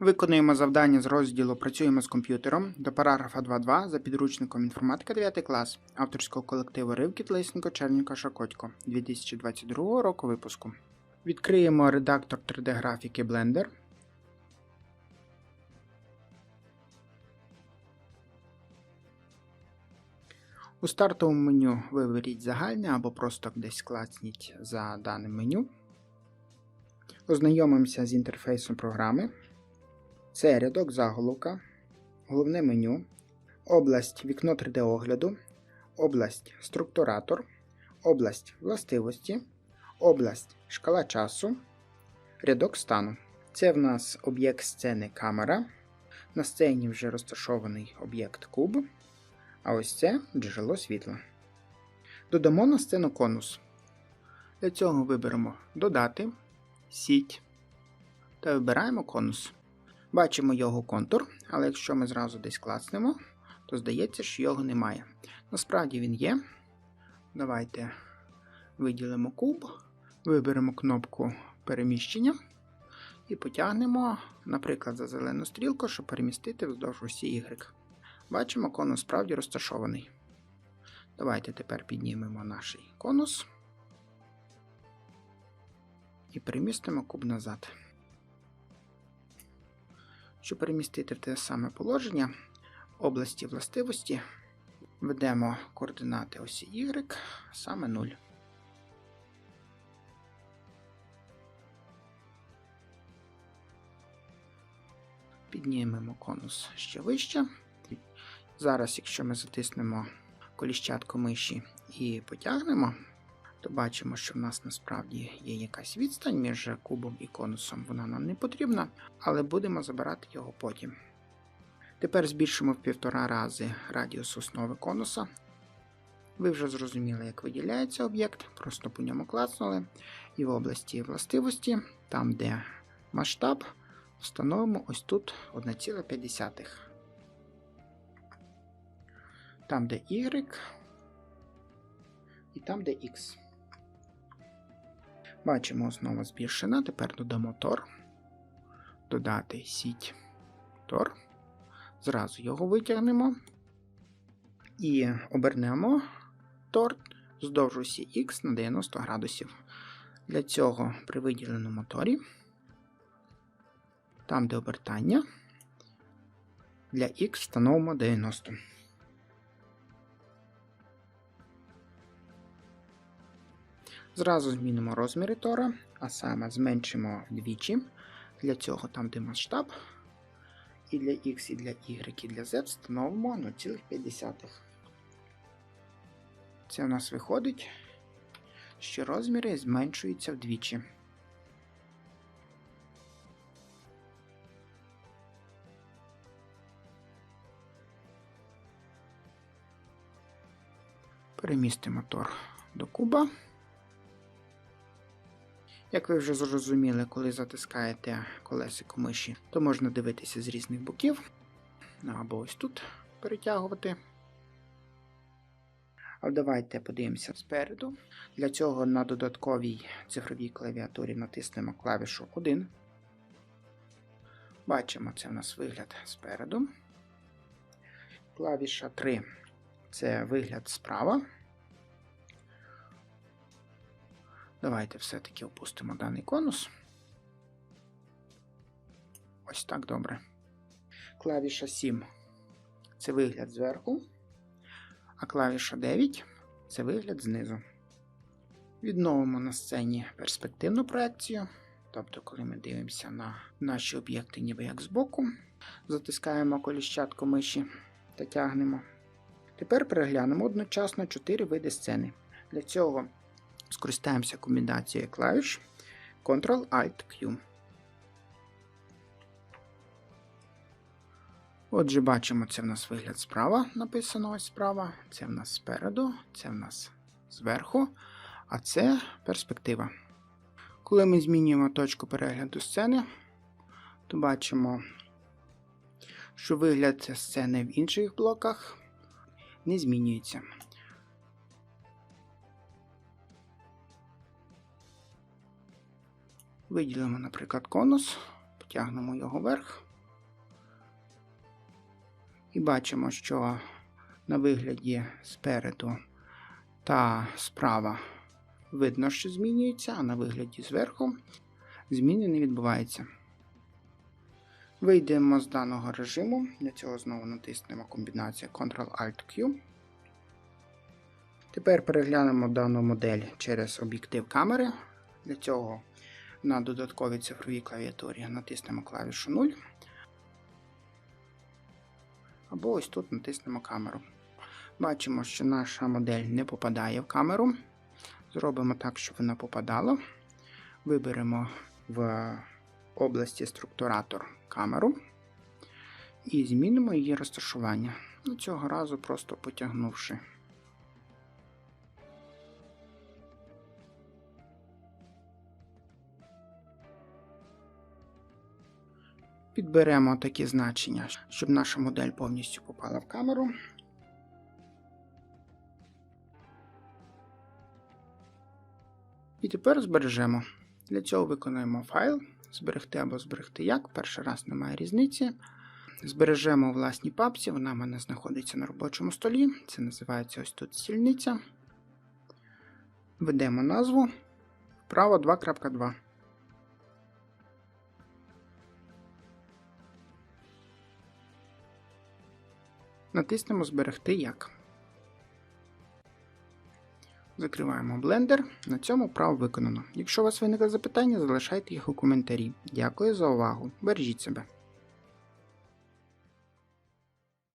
Виконуємо завдання з розділу Працюємо з комп'ютером до параграфа 2.2 за підручником інформатика 9 клас авторського колективу Ривкіт Лисенко Черненко Шакотько 2022 року випуску. Відкриємо редактор 3D графіки Blender. У стартовому меню виберіть загальне або просто десь клацніть за даним меню. Ознайомимося з інтерфейсом програми. Це рядок заголовка, головне меню, область вікно 3D огляду, область структуратор, область властивості, область шкала часу, рядок стану. Це в нас об'єкт сцени камера. На сцені вже розташований об'єкт куб. А ось це джерело світла. Додамо на сцену конус. Для цього виберемо Додати, Сіть та вибираємо конус. Бачимо його контур, але якщо ми зразу десь клацнемо, то здається, що його немає. Насправді він є. Давайте виділимо куб, виберемо кнопку переміщення і потягнемо, наприклад, за зелену стрілку, щоб перемістити вздовж осі Y. Бачимо, конус справді розташований. Давайте тепер піднімемо наш конус і перемістимо куб назад. Щоб перемістити в те саме положення області властивості, введемо координати осі Y саме 0. Піднімемо конус ще вище. Зараз, якщо ми затиснемо коліщатку миші і потягнемо, то бачимо, що в нас насправді є якась відстань між кубом і конусом. Вона нам не потрібна, але будемо забирати його потім. Тепер збільшимо в півтора рази радіус основи конуса. Ви вже зрозуміли, як виділяється об'єкт, просто по ньому клацнули. І в області властивості, там, де масштаб, встановимо ось тут 1,5. Там, де Y, і там, де X. Бачимо основа збільшена. Тепер додамо Tor. Додати сіть Tor. Зразу його витягнемо. І обернемо Tor вздовж осі X на 90 градусів. Для цього при виділеному торі, там, де обертання, для X встановимо 90. Зразу змінимо розміри тора, а саме зменшимо вдвічі. Для цього там, де масштаб, і для X, і для Y, і для Z встановимо 0,5. Це у нас виходить, що розміри зменшуються вдвічі. Перемістимо тор до куба. Як ви вже зрозуміли, коли затискаєте колесико миші, то можна дивитися з різних боків, або ось тут перетягувати. А давайте подивимося спереду. Для цього на додатковій цифровій клавіатурі натиснемо клавішу 1. Бачимо, це у нас вигляд спереду. Клавіша 3 це вигляд справа. Давайте все-таки опустимо даний конус. Ось так добре. Клавіша 7 це вигляд зверху, а клавіша 9 це вигляд знизу. Відновимо на сцені перспективну проекцію. Тобто, коли ми дивимося на наші об'єкти, ніби як збоку, затискаємо коліщатку миші та тягнемо. Тепер переглянемо одночасно 4 види сцени. Для цього скористаємося комбінацією клавіш Ctrl-Alt-Q. Отже, бачимо, це в нас вигляд справа, написано ось справа, це в нас спереду, це в нас зверху, а це перспектива. Коли ми змінюємо точку перегляду сцени, то бачимо, що вигляд сцени в інших блоках не змінюється. Виділимо, наприклад, конус, потягнемо його вверх. І бачимо, що на вигляді спереду та справа видно, що змінюється, а на вигляді зверху зміни не відбуваються. Вийдемо з даного режиму. Для цього знову натиснемо комбінацію Ctrl-Alt-Q. Тепер переглянемо дану модель через об'єктив камери. Для цього на додатковій цифровій клавіатурі натиснемо клавішу 0. Або ось тут натиснемо камеру. Бачимо, що наша модель не попадає в камеру. Зробимо так, щоб вона попадала. Виберемо в області структуратор камеру і змінимо її розташування. Ну, Цього разу просто потягнувши. Підберемо такі значення, щоб наша модель повністю попала в камеру. І тепер збережемо. Для цього виконуємо файл, зберегти або зберегти як. Перший раз немає різниці. Збережемо власній папці, вона в мене знаходиться на робочому столі. Це називається ось тут стільниця. Введемо назву вправо 2.2. Натиснемо Зберегти як. Закриваємо блендер. На цьому право виконано. Якщо у вас виникли запитання, залишайте їх у коментарі. Дякую за увагу. Бережіть себе.